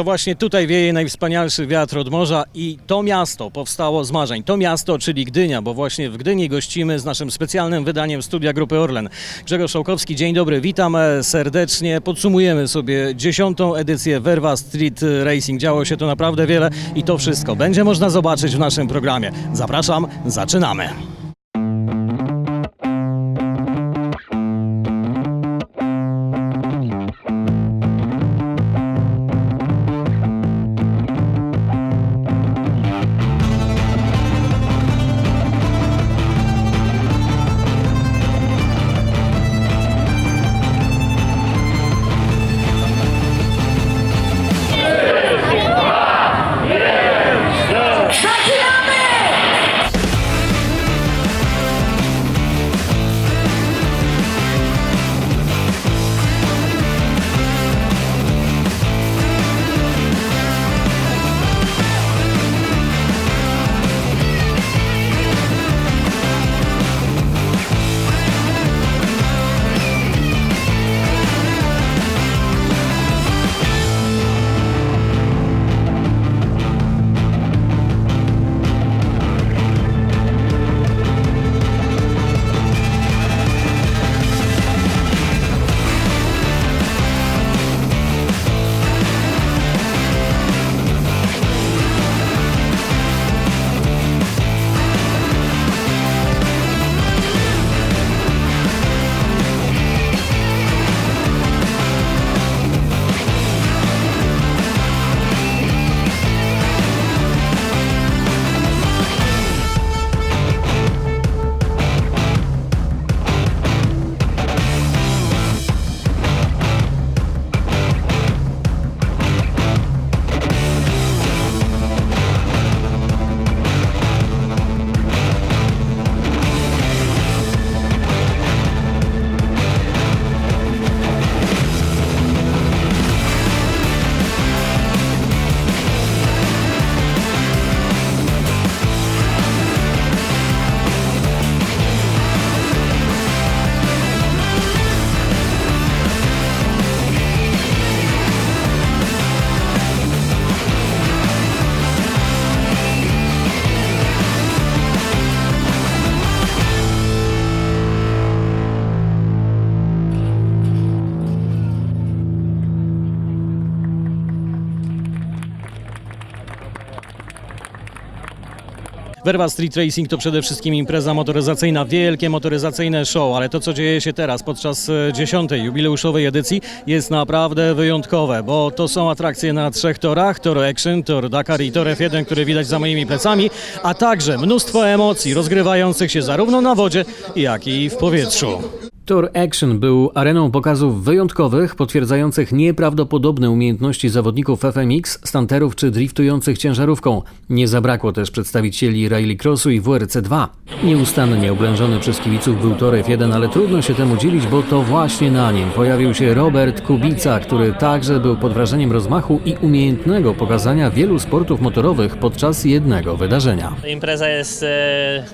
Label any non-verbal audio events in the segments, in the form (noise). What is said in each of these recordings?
To właśnie tutaj wieje najwspanialszy wiatr od morza i to miasto powstało z marzeń. To miasto, czyli Gdynia, bo właśnie w Gdyni gościmy z naszym specjalnym wydaniem Studia Grupy Orlen. Grzegorz Szałkowski, dzień dobry, witam e, serdecznie. Podsumujemy sobie dziesiątą edycję Verva Street Racing. Działo się to naprawdę wiele i to wszystko będzie można zobaczyć w naszym programie. Zapraszam, zaczynamy. Verva Street Racing to przede wszystkim impreza motoryzacyjna, wielkie motoryzacyjne show, ale to co dzieje się teraz podczas e, dziesiątej jubileuszowej edycji jest naprawdę wyjątkowe, bo to są atrakcje na trzech torach, Tor Action, Tor Dakar i Tor F1, który widać za moimi plecami, a także mnóstwo emocji rozgrywających się zarówno na wodzie, jak i w powietrzu. Tour Action był areną pokazów wyjątkowych, potwierdzających nieprawdopodobne umiejętności zawodników FMX, stanterów czy driftujących ciężarówką. Nie zabrakło też przedstawicieli Rally Crossu i WRC2. Nieustannie oblężony przez kibiców był Tor F1, ale trudno się temu dzielić, bo to właśnie na nim pojawił się Robert Kubica, który także był pod wrażeniem rozmachu i umiejętnego pokazania wielu sportów motorowych podczas jednego wydarzenia. Impreza jest e,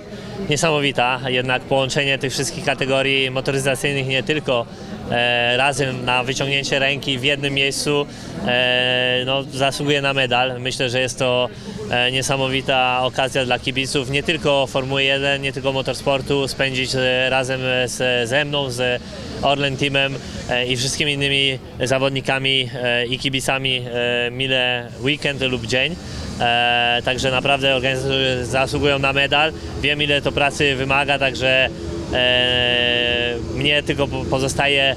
niesamowita, jednak połączenie tych wszystkich kategorii motoryzacyjnych nie tylko e, razem na wyciągnięcie ręki w jednym miejscu e, no, zasługuje na medal. Myślę, że jest to e, niesamowita okazja dla kibiców, nie tylko Formuły 1, nie tylko motorsportu, spędzić e, razem z, ze mną, z Orlen Teamem e, i wszystkimi innymi zawodnikami e, i kibicami e, mile weekend lub dzień. E, także naprawdę organizatorzy zasługują na medal. Wiem ile to pracy wymaga, także e, mnie tylko po- pozostaje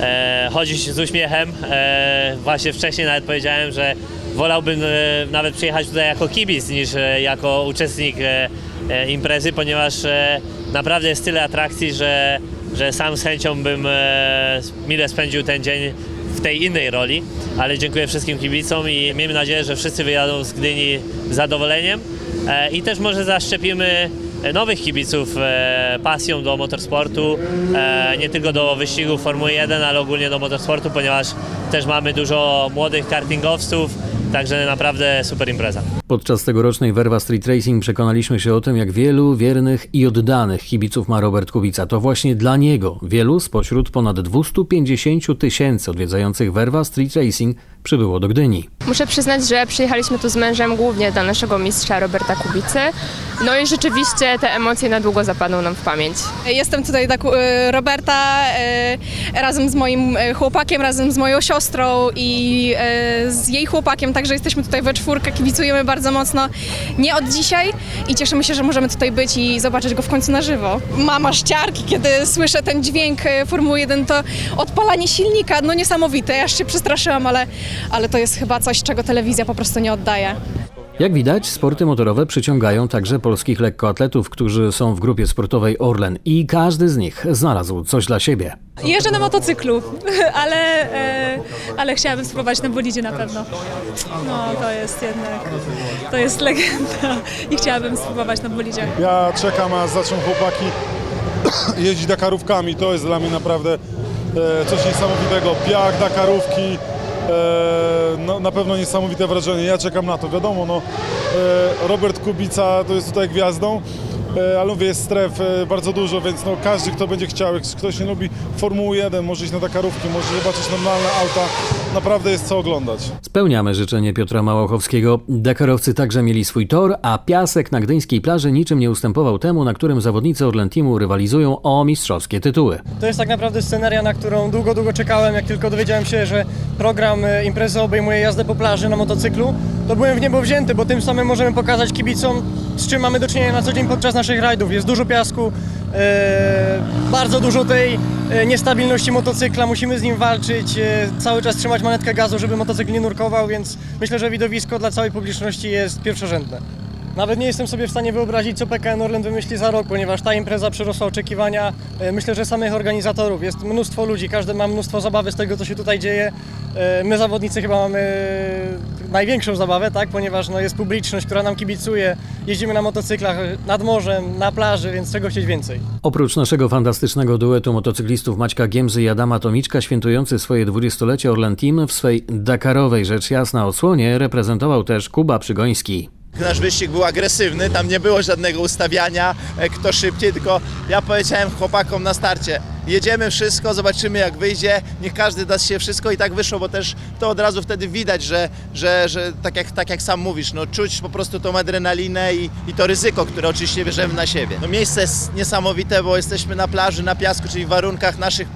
e, chodzić z uśmiechem. E, właśnie wcześniej nawet powiedziałem, że wolałbym e, nawet przyjechać tutaj jako kibic niż e, jako uczestnik e, e, imprezy, ponieważ e, naprawdę jest tyle atrakcji, że, że sam z chęcią bym e, mile spędził ten dzień w tej innej roli, ale dziękuję wszystkim kibicom i miejmy nadzieję, że wszyscy wyjadą z Gdyni z zadowoleniem. E, i też może zaszczepimy nowych kibiców e, pasją do motorsportu, e, nie tylko do wyścigów Formuły 1, ale ogólnie do motorsportu, ponieważ też mamy dużo młodych kartingowców, także naprawdę super impreza. Podczas tegorocznej Werwa Street Racing przekonaliśmy się o tym, jak wielu wiernych i oddanych kibiców ma Robert Kubica. To właśnie dla niego wielu spośród ponad 250 tysięcy odwiedzających Werwa Street Racing przybyło do Gdyni. Muszę przyznać, że przyjechaliśmy tu z mężem głównie dla naszego mistrza Roberta Kubicy. No i rzeczywiście te emocje na długo zapadną nam w pamięć. Jestem tutaj dla y, Roberta y, razem z moim y, chłopakiem, razem z moją siostrą i z jej chłopakiem, także jesteśmy tutaj we czwórkę, kibicujemy bardzo mocno, nie od dzisiaj i cieszymy się, że możemy tutaj być i zobaczyć go w końcu na żywo. Mama ściarki, kiedy słyszę ten dźwięk y, Formuły 1, to odpalanie silnika, no niesamowite, ja aż się przestraszyłam, ale, ale to jest chyba coś, czego telewizja po prostu nie oddaje. Jak widać, sporty motorowe przyciągają także polskich lekkoatletów, którzy są w grupie sportowej Orlen i każdy z nich znalazł coś dla siebie. Jeżdżę na motocyklu, (laughs) ale, e, ale chciałabym spróbować na bolidzie na pewno. No, to jest jednak, to jest legenda i chciałabym spróbować na bolidzie. Ja czekam, aż zaczną chłopaki (coughs) jeździć Dakarówkami. To jest dla mnie naprawdę e, coś niesamowitego. Piach, Dakarówki, no, na pewno niesamowite wrażenie. Ja czekam na to. Wiadomo, no, e, Robert Kubica to jest tutaj gwiazdą. E, Ale mówię, jest stref e, bardzo dużo, więc no, każdy, kto będzie chciał, jak ktoś nie lubi Formuły 1, może iść na Dakarówki, może zobaczyć normalne auta, naprawdę jest co oglądać. Spełniamy życzenie Piotra Małochowskiego. Dakarowcy także mieli swój tor, a piasek na gdyńskiej plaży niczym nie ustępował temu, na którym zawodnicy Orlen Teamu rywalizują o mistrzowskie tytuły. To jest tak naprawdę sceneria, na którą długo, długo czekałem. Jak tylko dowiedziałem się, że program e, imprezy obejmuje jazdę po plaży na motocyklu, to byłem w niebo wzięty, bo tym samym możemy pokazać kibicom, z czym mamy do czynienia na co dzień podczas naszych rajdów. Jest dużo piasku, e, bardzo dużo tej e, niestabilności motocykla, musimy z nim walczyć, e, cały czas trzymać manetkę gazu, żeby motocykl nie nurkował, więc myślę, że widowisko dla całej publiczności jest pierwszorzędne. Nawet nie jestem sobie w stanie wyobrazić, co PKN Orlen wymyśli za rok, ponieważ ta impreza przerosła oczekiwania. E, Myślę, że samych organizatorów. Jest mnóstwo ludzi, każdy ma mnóstwo zabawy z tego, co się tutaj dzieje. E, My zawodnicy chyba mamy największą zabawę, tak? ponieważ no, jest publiczność, która nam kibicuje. Jeździmy na motocyklach nad morzem, na plaży, więc czego chcieć więcej. Oprócz naszego fantastycznego duetu motocyklistów Maćka Giemzy i Adama Tomiczka, świętujący swoje dwudziestolecie Orlen Team w swej Dakarowej rzecz jasna odsłonie reprezentował też Kuba Przygoński. Nasz wyścig był agresywny, tam nie było żadnego ustawiania, e, kto szybciej, tylko ja powiedziałem chłopakom na starcie, jedziemy wszystko, zobaczymy jak wyjdzie, niech każdy da się wszystko i tak wyszło, bo też to od razu wtedy widać, że, że, że tak, jak, tak jak sam mówisz, no czuć po prostu tą adrenalinę i, i to ryzyko, które oczywiście bierzemy na siebie. No miejsce jest niesamowite, bo jesteśmy na plaży, na piasku, czyli w warunkach naszych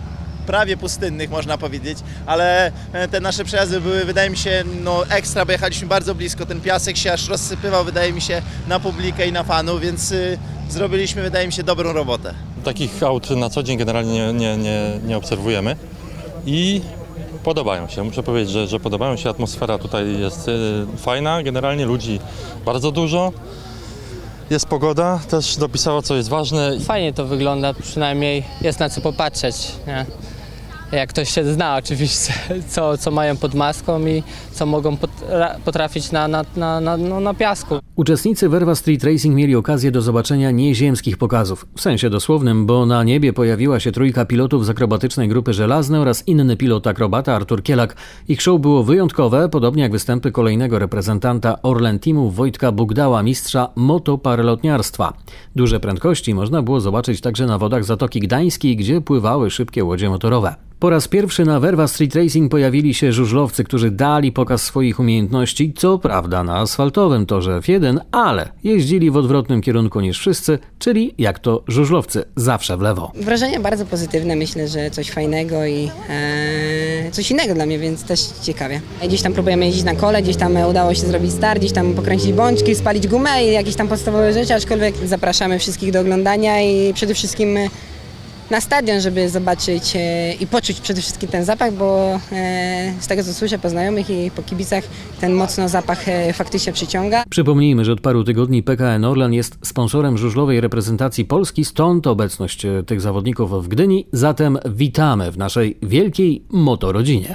prawie pustynnych można powiedzieć, ale e, te nasze przejazdy były wydaje mi się no ekstra, bo jechaliśmy bardzo blisko, ten piasek się aż rozsypywał wydaje mi się na publikę i na fanów, więc y, zrobiliśmy wydaje mi się dobrą robotę. Takich aut na co dzień generalnie nie, nie, nie, nie obserwujemy i podobają się. Muszę powiedzieć, że, że podobają się. Atmosfera tutaj jest y, fajna, generalnie ludzi bardzo dużo. Jest pogoda, też dopisała co jest ważne. Fajnie to wygląda, przynajmniej jest na co popatrzeć. Nie? Jak ktoś się zna oczywiście, co, co mają pod maską i co mogą potra- potrafić na, na, na, na, no, na piasku. Uczestnicy Werwa Street Racing mieli okazję do zobaczenia nieziemskich pokazów. W sensie dosłownym, bo na niebie pojawiła się trójka pilotów z akrobatycznej grupy Żelazne oraz inny pilot akrobata Artur Kielak. Ich show było wyjątkowe, podobnie jak występy kolejnego reprezentanta Orlen Teamu Wojtka Bugdała, mistrza motoparelotniarstwa. Duże prędkości można było zobaczyć także na wodach Zatoki Gdańskiej, gdzie pływały szybkie łodzie motorowe. Po raz pierwszy na Werwa Street Racing pojawili się żużlowcy, którzy dali pokaz swoich umiejętności, co prawda na asfaltowym torze F1, ale jeździli w odwrotnym kierunku niż wszyscy, czyli jak to żużlowcy, zawsze w lewo. Wrażenia bardzo pozytywne, myślę, że coś fajnego i e, coś innego dla mnie, więc też ciekawie. Gdzieś tam próbujemy jeździć na kole, gdzieś tam udało się zrobić start, gdzieś tam pokręcić bączki, spalić gumę i jakieś tam podstawowe rzeczy, aczkolwiek zapraszamy wszystkich do oglądania i przede wszystkim na stadion, żeby zobaczyć e, i poczuć przede wszystkim ten zapach, bo e, z tego co słyszę po znajomych i po kibicach ten mocno zapach e, faktycznie przyciąga. Przypomnijmy, że od paru tygodni PKN Orlen jest sponsorem żużlowej reprezentacji Polski, stąd obecność tych zawodników w Gdyni. Zatem witamy w naszej wielkiej motorodzinie.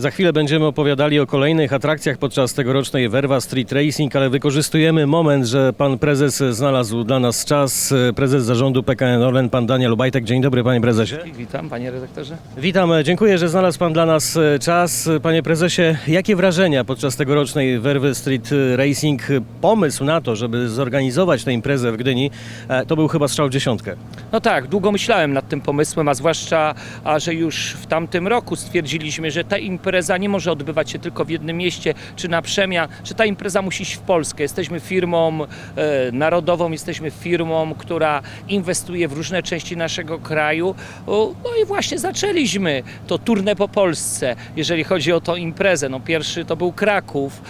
Za chwilę będziemy opowiadali o kolejnych atrakcjach podczas tegorocznej Verva Street Racing, ale wykorzystujemy moment, że pan prezes znalazł dla nas czas. Prezes zarządu PKN Orlen, pan Daniel Obajtek. Dzień dobry, panie prezesie. Witam, panie redaktorze. Witam, dziękuję, że znalazł pan dla nas e, czas. Panie prezesie, jakie wrażenia podczas tegorocznej Verve Street Racing? Pomysł na to, żeby zorganizować tę imprezę w Gdyni, e, to był chyba strzał w dziesiątkę. No tak, długo myślałem nad tym pomysłem, a zwłaszcza, a że już w tamtym roku stwierdziliśmy, że ta impreza nie może odbywać się tylko w jednym mieście czy na przemia, że ta impreza musi iść w Polskę. Jesteśmy firmą e, narodową, jesteśmy firmą, która inwestuje w różne części naszego kraju. O, no i właśnie zaczęliśmy to turnę po Polsce, jeżeli chodzi o tą imprezę. No pierwszy to był Kraków.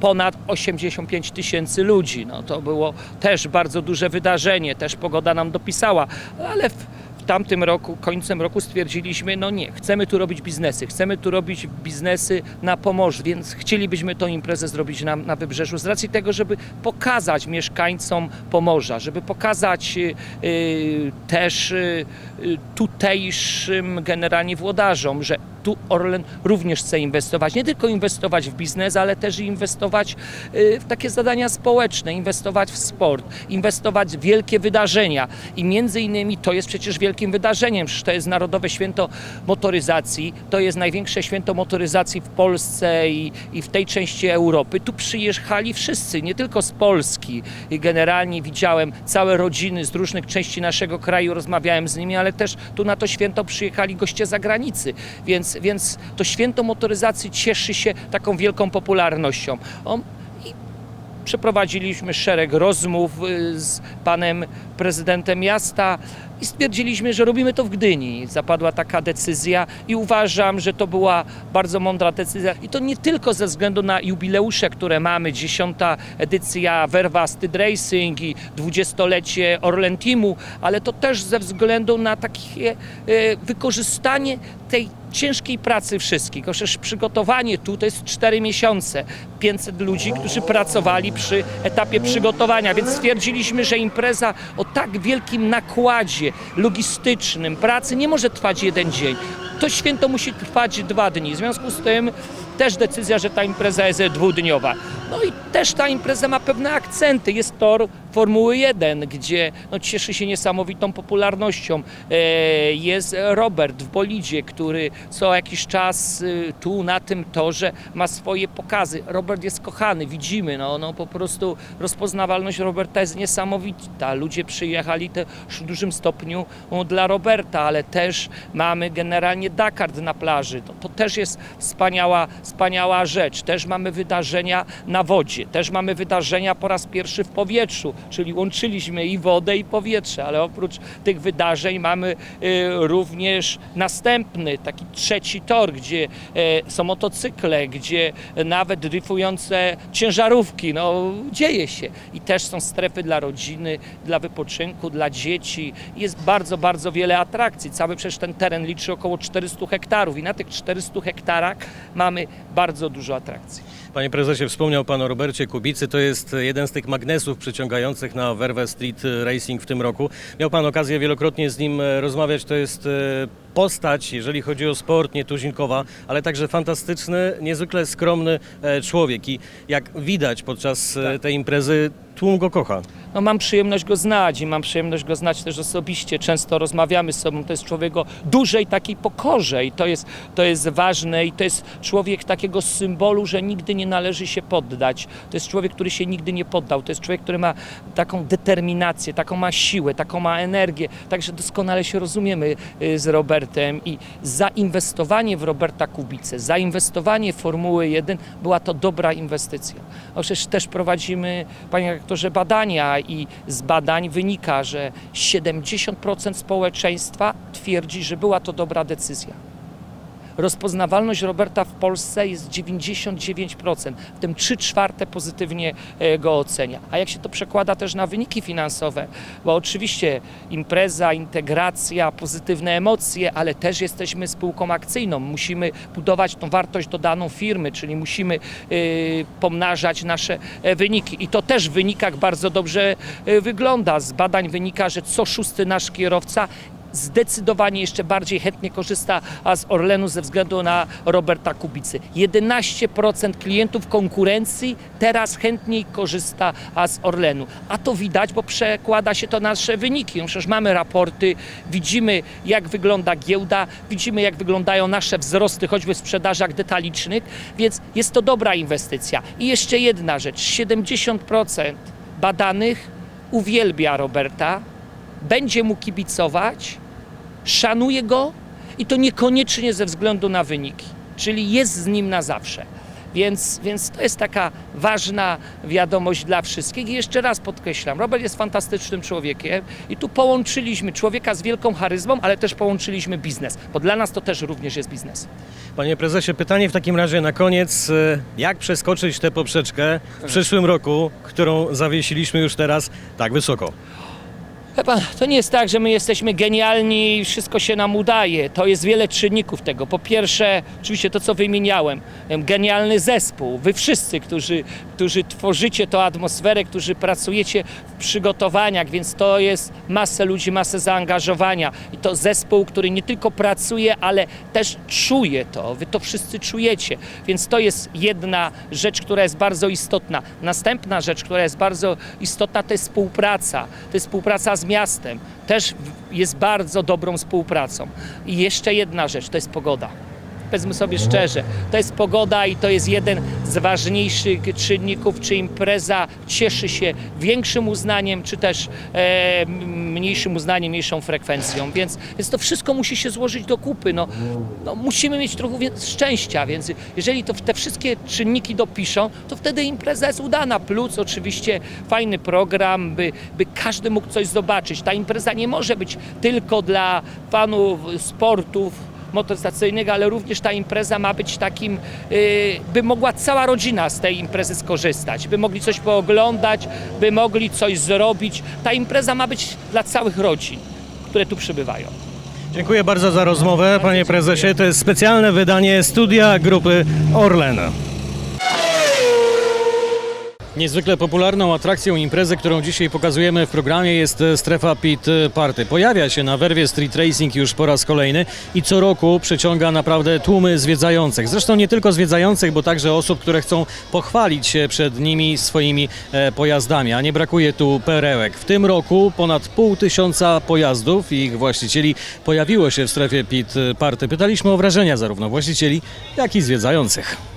ponad 85 tysięcy ludzi. No, to było też bardzo duże wydarzenie, też pogoda nam dopisała, ale w, tamtym roku, końcem roku stwierdziliśmy, no nie, chcemy tu robić biznesy, chcemy tu robić biznesy na Pomorzu, więc chcielibyśmy tą imprezę zrobić na, na Wybrzeżu z racji tego, żeby pokazać mieszkańcom Pomorza, żeby pokazać y, y, też y, y, tutejszym generalnie włodarzom, że tu Orlen również chce inwestować, nie tylko inwestować w biznes, ale też inwestować y, w takie zadania społeczne, inwestować w sport, inwestować w wielkie wydarzenia. I między innymi to jest przecież wielkim wydarzeniem, przecież to jest Narodowe Święto Motoryzacji, to jest największe święto motoryzacji w Polsce i, i w tej części Europy. Tu przyjechali wszyscy, nie tylko z Polski i generalnie widziałem całe rodziny z różnych części naszego kraju, rozmawiałem z nimi, ale też tu na to święto przyjechali goście z zagranicy, więc, więc to święto motoryzacji cieszy się taką wielką popularnością. O, i Przeprowadziliśmy szereg rozmów y, z panem prezydentem miasta i stwierdziliśmy, że robimy to w Gdyni. Zapadła taka decyzja i uważam, że to była bardzo mądra decyzja. I to nie tylko ze względu na jubileusze, które mamy, dziesiąta edycja Verva Street Racing i dwudziestolecie Orlen Teamu, ale to też ze względu na takie e, wykorzystanie tej ciężkiej pracy wszystkich. Przecież przygotowanie tu to jest 4 miesiące. 500 ludzi, którzy pracowali przy etapie przygotowania, więc stwierdziliśmy, że impreza o tak wielkim nakładzie logistycznym pracy nie może trwać jeden dzień. To święto musi trwać dwa dni. W związku z tym też decyzja, że ta impreza jest dwudniowa. No i też ta impreza ma pewne akcenty. Jest tor Formuły 1, gdzie no, cieszy się niesamowitą popularnością. E, Jest Robert w Bolidzie, który co jakiś czas y, tu na tym torze ma swoje pokazy. Robert jest kochany, widzimy, no, no po prostu rozpoznawalność Roberta jest niesamowita. Ludzie przyjechali też w dużym stopniu o, dla Roberta, ale też mamy generalnie Dakar na plaży. To, to też jest wspaniała, wspaniała rzecz. Też mamy wydarzenia na wodzie, też mamy wydarzenia po raz pierwszy w powietrzu, czyli łączyliśmy i wodę i powietrze, ale oprócz tych wydarzeń mamy y, również następny, taki trzeci tor, gdzie e, są motocykle, gdzie nawet dryfujące ciężarówki, no dzieje się. I też są strefy dla rodziny, dla wypoczynku, dla dzieci. Jest bardzo, bardzo wiele atrakcji. Cały przecież ten teren liczy około 400 hektarów i na tych 400 hektarach mamy bardzo dużo atrakcji. Panie prezesie, wspomniał pan o Robercie Kubicy. To jest jeden z tych magnesów przyciągających na Verve Street Racing w tym roku. Miał pan okazję wielokrotnie z nim e, rozmawiać. To jest e, postać, jeżeli chodzi o sport, nietuzinkowa, ale także fantastyczny, niezwykle skromny e, człowiek. I jak widać podczas e, tej imprezy, tłum go kocha. No, mam przyjemność go znać i mam przyjemność go znać też osobiście. Często rozmawiamy z sobą. To jest człowiek o dużej takiej pokorze i to jest, to jest ważne i to jest człowiek takiego symbolu, że nigdy nie należy się poddać. To jest człowiek, który się nigdy nie poddał. To jest człowiek, który ma taką determinację, taką ma siłę, taką ma energię. Także doskonale się rozumiemy y, z Robertem i zainwestowanie w Roberta Kubicę, zainwestowanie w Formuły 1 była to dobra inwestycja. A przecież też prowadzimy, panie rektorze, badania i z badań wynika, że 70% społeczeństwa twierdzi, że była to dobra decyzja. Rozpoznawalność Roberta w Polsce jest 99%, w tym 3 czwarte pozytywnie e, go ocenia. A jak się to przekłada też na wyniki finansowe, bo oczywiście impreza, integracja, pozytywne emocje, ale też jesteśmy spółką akcyjną, musimy budować tą wartość dodaną firmy, czyli musimy y, pomnażać nasze e, wyniki. I to też w wynikach bardzo dobrze e, wygląda. Z badań wynika, że co szósty nasz kierowca zdecydowanie jeszcze bardziej chętnie korzysta z Orlenu ze względu na Roberta Kubicy. 11% klientów konkurencji teraz chętniej korzysta z Orlenu. A to widać, bo przekłada się to na nasze wyniki. No przecież mamy raporty, widzimy jak wygląda giełda, widzimy jak wyglądają nasze wzrosty choćby w sprzedażach detalicznych, więc jest to dobra inwestycja. I jeszcze jedna rzecz, 70% badanych uwielbia Roberta, będzie mu kibicować, szanuje go i to niekoniecznie ze względu na wyniki, czyli jest z nim na zawsze. Więc, więc to jest taka ważna wiadomość dla wszystkich. I jeszcze raz podkreślam, Robert jest fantastycznym człowiekiem i tu połączyliśmy człowieka z wielką charyzmą, ale też połączyliśmy biznes, bo dla nas to też również jest biznes. Panie prezesie, pytanie w takim razie na koniec. Jak przeskoczyć tę poprzeczkę w przyszłym roku, którą zawiesiliśmy już teraz tak wysoko? Pan, to nie jest tak, że my jesteśmy genialni i wszystko się nam udaje. To jest wiele czynników tego. Po pierwsze, oczywiście to, co wymieniałem, em, genialny zespół. Wy wszyscy, którzy, którzy tworzycie tę atmosferę, którzy pracujecie w przygotowaniach, więc to jest masę ludzi, masę zaangażowania. I to zespół, który nie tylko pracuje, ale też czuje to. Wy to wszyscy czujecie. Więc to jest jedna rzecz, która jest bardzo istotna. Następna rzecz, która jest bardzo istotna, to jest współpraca. To jest współpraca z miastem. Też jest bardzo dobrą współpracą. I jeszcze jedna rzecz, to jest pogoda. Powiedzmy sobie szczerze, to jest pogoda i to jest jeden z ważniejszych czynników, czy impreza cieszy się większym uznaniem, czy też e, mniejszym uznaniem, mniejszą frekwencją. Więc, więc to wszystko musi się złożyć do kupy. No, no, musimy mieć trochę szczęścia, więc jeżeli to te wszystkie czynniki dopiszą, to wtedy impreza jest udana. Plus oczywiście fajny program, by, by każdy mógł coś zobaczyć. Ta impreza nie może być tylko dla fanów sportów, motoryzacyjnych, ale również ta impreza ma być takim, y, by mogła cała rodzina z tej imprezy skorzystać, by mogli coś pooglądać, by mogli coś zrobić. Ta impreza ma być dla całych rodzin, które tu przybywają. Dziękuję bardzo za rozmowę, panie prezesie. To jest specjalne wydanie studia grupy Orlen. Niezwykle popularną atrakcją imprezy, którą dzisiaj pokazujemy w programie jest e, strefa Pit Party. Pojawia się na werwie Street Racing już po raz kolejny i co roku przyciąga naprawdę tłumy zwiedzających. Zresztą nie tylko zwiedzających, bo także osób, które chcą pochwalić się przed nimi swoimi e, pojazdami, a nie brakuje tu perełek. W tym roku ponad pół tysiąca pojazdów i ich właścicieli pojawiło się w strefie Pit Party. Pytaliśmy o wrażenia zarówno właścicieli, jak i zwiedzających.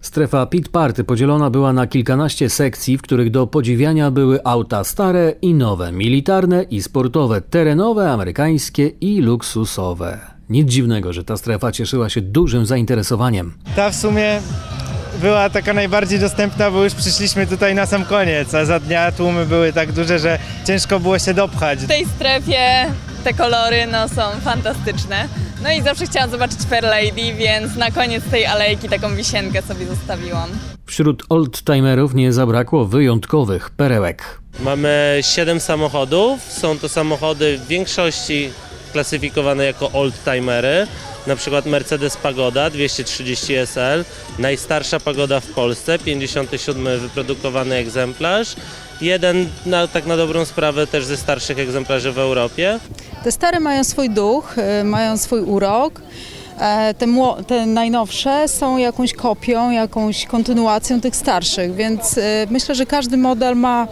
Strefa Pit Party podzielona była na kilkanaście sekcji, w których do podziwiania były auta stare i nowe, militarne i sportowe, terenowe, amerykańskie i luksusowe. Nic dziwnego, że ta strefa cieszyła się dużym zainteresowaniem. Ta w sumie była taka najbardziej dostępna, bo już przyszliśmy tutaj na sam koniec, a za dnia tłumy były tak duże, że ciężko było się dopchać. W tej strefie te kolory no, są fantastyczne. No i zawsze chciałam zobaczyć Fair Lady, więc na koniec tej alejki taką wisienkę sobie zostawiłam. Wśród oldtimerów nie zabrakło wyjątkowych perełek. Mamy 7 samochodów. Są to samochody w większości klasyfikowane jako oldtimery. Na przykład Mercedes Pagoda 230 SL, najstarsza Pagoda w Polsce, 57 wyprodukowany egzemplarz. Jeden, tak na dobrą sprawę, też ze starszych egzemplarzy w Europie. Te stare mają swój duch, y, mają swój urok. E, Te, te najnowsze są jakąś kopią, jakąś kontynuacją tych starszych, więc y, myślę, że każdy model ma,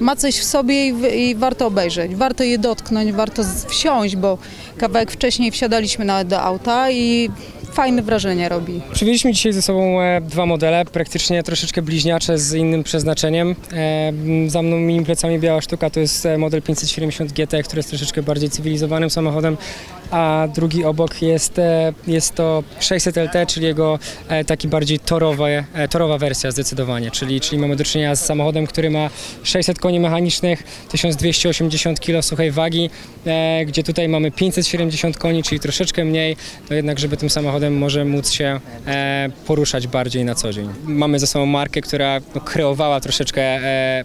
ma coś w sobie i, i warto obejrzeć. Warto je dotknąć, warto wsiąść, bo kawałek wcześniej wsiadaliśmy nawet do auta i fajne wrażenie robi. Przywieźliśmy dzisiaj ze sobą e, dwa modele, praktycznie troszeczkę bliźniacze z innym przeznaczeniem. E, Za mną mini plecami biała sztuka to jest e, model 570 GT, który jest troszeczkę bardziej cywilizowanym samochodem, a drugi obok jest, e, jest to 600 LT, czyli jego e, taki bardziej torowe, e, torowa wersja zdecydowanie, czyli, czyli mamy do czynienia z samochodem, który ma 600 koni mechanicznych, 1280 kg suchej wagi, gdzie tutaj mamy 570 koni, czyli troszeczkę mniej, no jednak żeby tym samochodem może móc się poruszać bardziej na co dzień. Mamy ze sobą markę, która no, kreowała troszeczkę,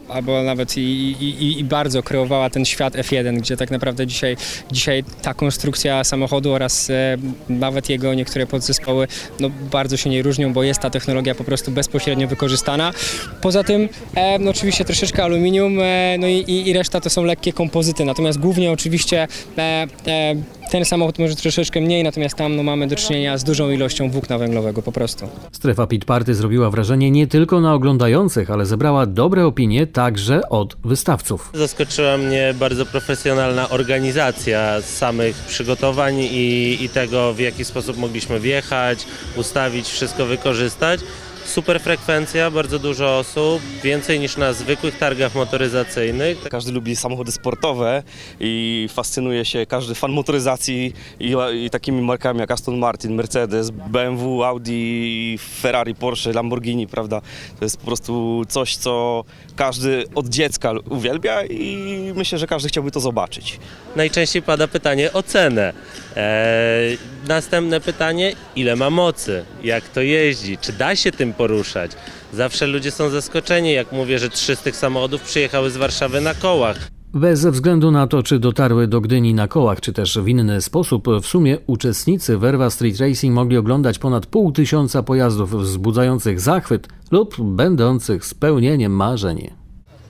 albo nawet i, i, i bardzo kreowała ten świat F1, gdzie tak naprawdę dzisiaj, dzisiaj ta konstrukcja samochodu oraz e, nawet jego niektóre podzespoły no, bardzo się nie różnią, bo jest ta technologia po prostu bezpośrednio wykorzystana. Poza tym e, no, oczywiście troszeczkę aluminium, e, no i, i, reszta to są lekkie kompozyty, natomiast głównie oczywiście ten samochód może troszeczkę mniej, natomiast tam no, mamy do czynienia z dużą ilością włókna węglowego po prostu. Strefa Pit Party zrobiła wrażenie nie tylko na oglądających, ale zebrała dobre opinie także od wystawców. Zaskoczyła mnie bardzo profesjonalna organizacja samych przygotowań i, i tego, w jaki sposób mogliśmy wjechać, ustawić, wszystko wykorzystać. Super frekwencja, bardzo dużo osób, więcej niż na zwykłych targach motoryzacyjnych. Każdy lubi samochody sportowe i fascynuje się każdy fan motoryzacji i, i takimi markami jak Aston Martin, Mercedes, BMW, Audi, Ferrari, Porsche, Lamborghini, prawda? To jest po prostu coś, co każdy od dziecka uwielbia i myślę, że każdy chciałby to zobaczyć. Najczęściej pada pytanie o cenę. Eee, następne pytanie, ile ma mocy, jak to jeździ, czy da się tym poruszać. Zawsze ludzie są zaskoczeni, jak mówię, że trzy z tych samochodów przyjechały z Warszawy na kołach. Bez względu na to, czy dotarły do Gdyni na kołach, czy też w inny sposób, w sumie uczestnicy Verva Street Racing mogli oglądać ponad pół tysiąca pojazdów wzbudzających zachwyt lub będących spełnieniem marzeń.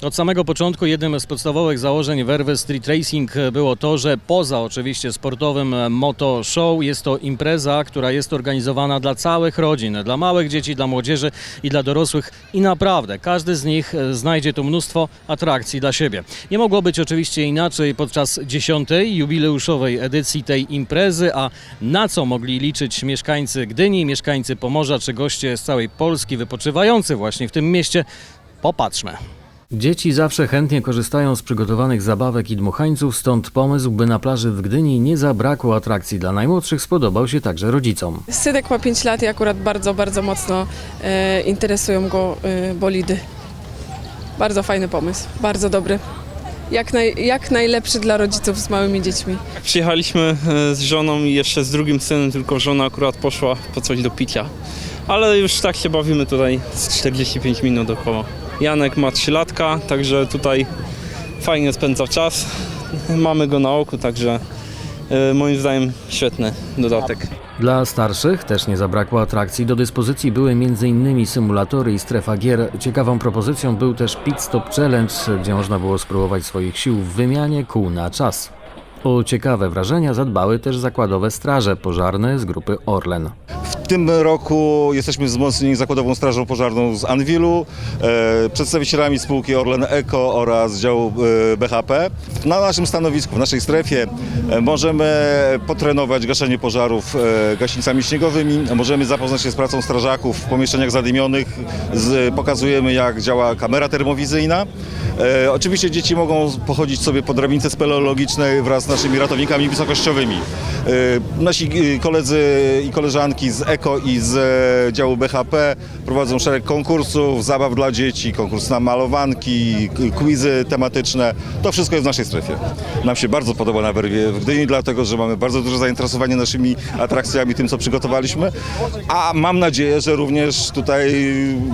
Od samego początku jednym z podstawowych założeń Verve Street Racing było to, że poza oczywiście sportowym moto show jest to impreza, która jest organizowana dla całych rodzin, dla małych dzieci, dla młodzieży i dla dorosłych i naprawdę każdy z nich znajdzie tu mnóstwo atrakcji dla siebie. Nie mogło być oczywiście inaczej podczas dziesiątej jubileuszowej edycji tej imprezy, a na co mogli liczyć mieszkańcy Gdyni, mieszkańcy Pomorza czy goście z całej Polski wypoczywający właśnie w tym mieście, popatrzmy. Dzieci zawsze chętnie korzystają z przygotowanych zabawek i dmuchańców, stąd pomysł, by na plaży w Gdyni nie zabrakło atrakcji dla najmłodszych, spodobał się także rodzicom. Synek ma 5 lat i akurat bardzo, bardzo mocno e, interesują go e, bolidy. Bardzo fajny pomysł, bardzo dobry. Jak, naj, jak najlepszy dla rodziców z małymi dziećmi. Przyjechaliśmy e, z żoną i jeszcze z drugim synem, tylko żona akurat poszła po coś do picia. Ale już tak się bawimy tutaj z 45 minut około. Janek ma 3 latka, także tutaj fajnie spędza czas. Mamy go na oku, także e, moim zdaniem świetny dodatek. Dla starszych też nie zabrakło atrakcji. Do dyspozycji były m.in. symulatory i strefa gier. Ciekawą propozycją był też Pit Stop Challenge, gdzie można było spróbować swoich sił w wymianie kół na czas. O ciekawe wrażenia zadbały też zakładowe straże pożarne z grupy Orlen. W tym roku jesteśmy wzmocnieni Zakładową Strażą Pożarną z Anwilu, e, przedstawicielami spółki Orlen Eco oraz działu e, BHP. Na naszym stanowisku, w naszej strefie e, możemy potrenować gaszenie pożarów e, gaśnicami śniegowymi, możemy zapoznać się z pracą strażaków w pomieszczeniach zadymionych, z, pokazujemy jak działa kamera termowizyjna. E, oczywiście dzieci mogą pochodzić sobie po drabince speleologicznej wraz naszymi ratownikami wysokościowymi. E, nasi e, koledzy i koleżanki z EKO i z e, działu BHP prowadzą szereg konkursów, zabaw dla dzieci, konkurs na malowanki, quizy tematyczne. To wszystko jest w naszej strefie. Nam się bardzo podoba na Werwie w Gdyni, dlatego że mamy bardzo duże zainteresowanie naszymi atrakcjami, tym co przygotowaliśmy, a mam nadzieję, że również tutaj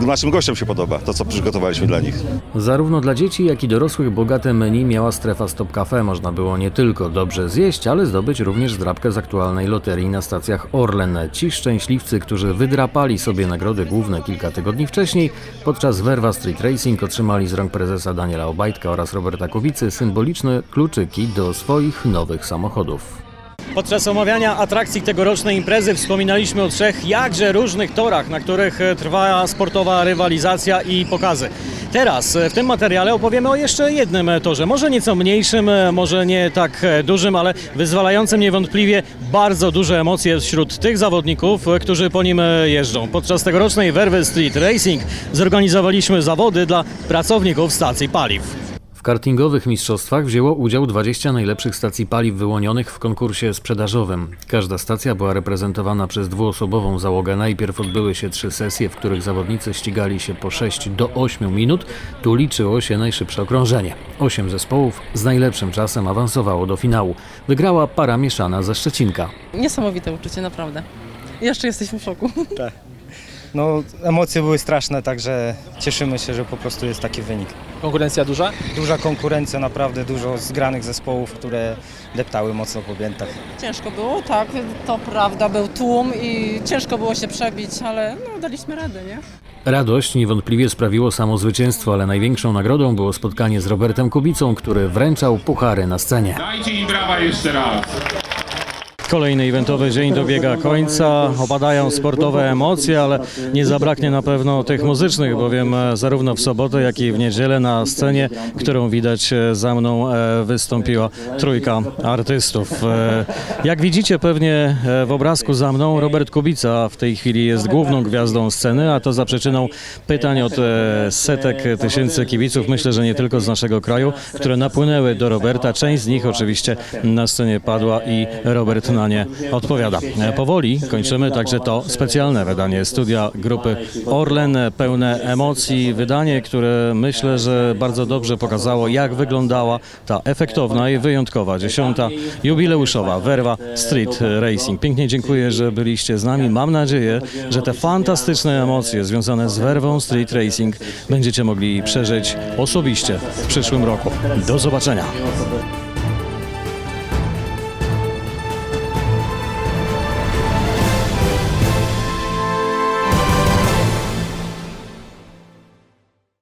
naszym gościom się podoba to, co przygotowaliśmy dla nich. Zarówno dla dzieci, jak i dorosłych bogate menu miała strefa Stop Cafe. Można było nie tylko dobrze zjeść, ale zdobyć również zdrabkę z aktualnej loterii na stacjach Orlen. Ci szczęśliwcy, którzy wydrapali sobie nagrody główne kilka tygodni wcześniej, podczas Verva Street Racing otrzymali z rąk prezesa Daniela Obajtka oraz Roberta Kubicy symboliczne kluczyki do swoich nowych samochodów. Podczas omawiania atrakcji tegorocznej imprezy wspominaliśmy o trzech jakże różnych torach, na których e, trwa sportowa rywalizacja i pokazy. Teraz e, w tym materiale opowiemy o jeszcze jednym e, torze, może nieco mniejszym, może nie tak dużym, ale wyzwalającym niewątpliwie bardzo duże emocje wśród tych zawodników, którzy po nim jeżdżą. Podczas tegorocznej Verve Street Racing zorganizowaliśmy zawody dla pracowników stacji paliw. W kartingowych mistrzostwach wzięło udział 20 najlepszych stacji paliw wyłonionych w konkursie sprzedażowym. Każda stacja była reprezentowana przez dwuosobową załogę. Najpierw odbyły się trzy sesje, w których zawodnicy ścigali się po 6 do 8 minut. Tu liczyło się najszybsze okrążenie. Osiem zespołów z najlepszym czasem awansowało do finału. Wygrała para mieszana ze Szczecinka. Niesamowite uczucie, naprawdę. Jeszcze jesteśmy w szoku. No, emocje były straszne, także cieszymy się, że po prostu jest taki wynik. Konkurencja duża? Duża konkurencja, naprawdę dużo zgranych zespołów, które deptały mocno po piętach. Ciężko było, tak, to prawda, był tłum i ciężko było się przebić, ale no, daliśmy radę, nie? Radość niewątpliwie sprawiło samo zwycięstwo, ale największą nagrodą było spotkanie z Robertem Kubicą, który wręczał puchary na scenie. Dajcie im brawa jeszcze raz. Kolejny eventowy dzień dobiega końca, opadają sportowe emocje, ale nie zabraknie na pewno tych muzycznych, bowiem e, zarówno w sobotę, jak i w niedzielę na scenie, którą widać e, za mną, e, wystąpiła trójka artystów. Jak widzicie pewnie w obrazku za mną, Robert Kubica w tej chwili jest główną gwiazdą sceny, a to za przyczyną pytań od setek tysięcy kibiców, myślę, że nie tylko z naszego kraju, które napłynęły do Roberta. Część z nich oczywiście na scenie padła i Robert na nie odpowiada. E, Powoli kończymy także to specjalne wydanie studia grupy Orlen, pełne emocji, wydanie, które myślę, że bardzo dobrze pokazało, jak wyglądała ta efektowna i wyjątkowa dziesiąta jubileuszowa Werwa Street Racing. Pięknie dziękuję, że byliście z nami. Mam nadzieję, że te fantastyczne emocje związane z Werwą Street Racing będziecie mogli przeżyć osobiście w przyszłym roku. Do zobaczenia.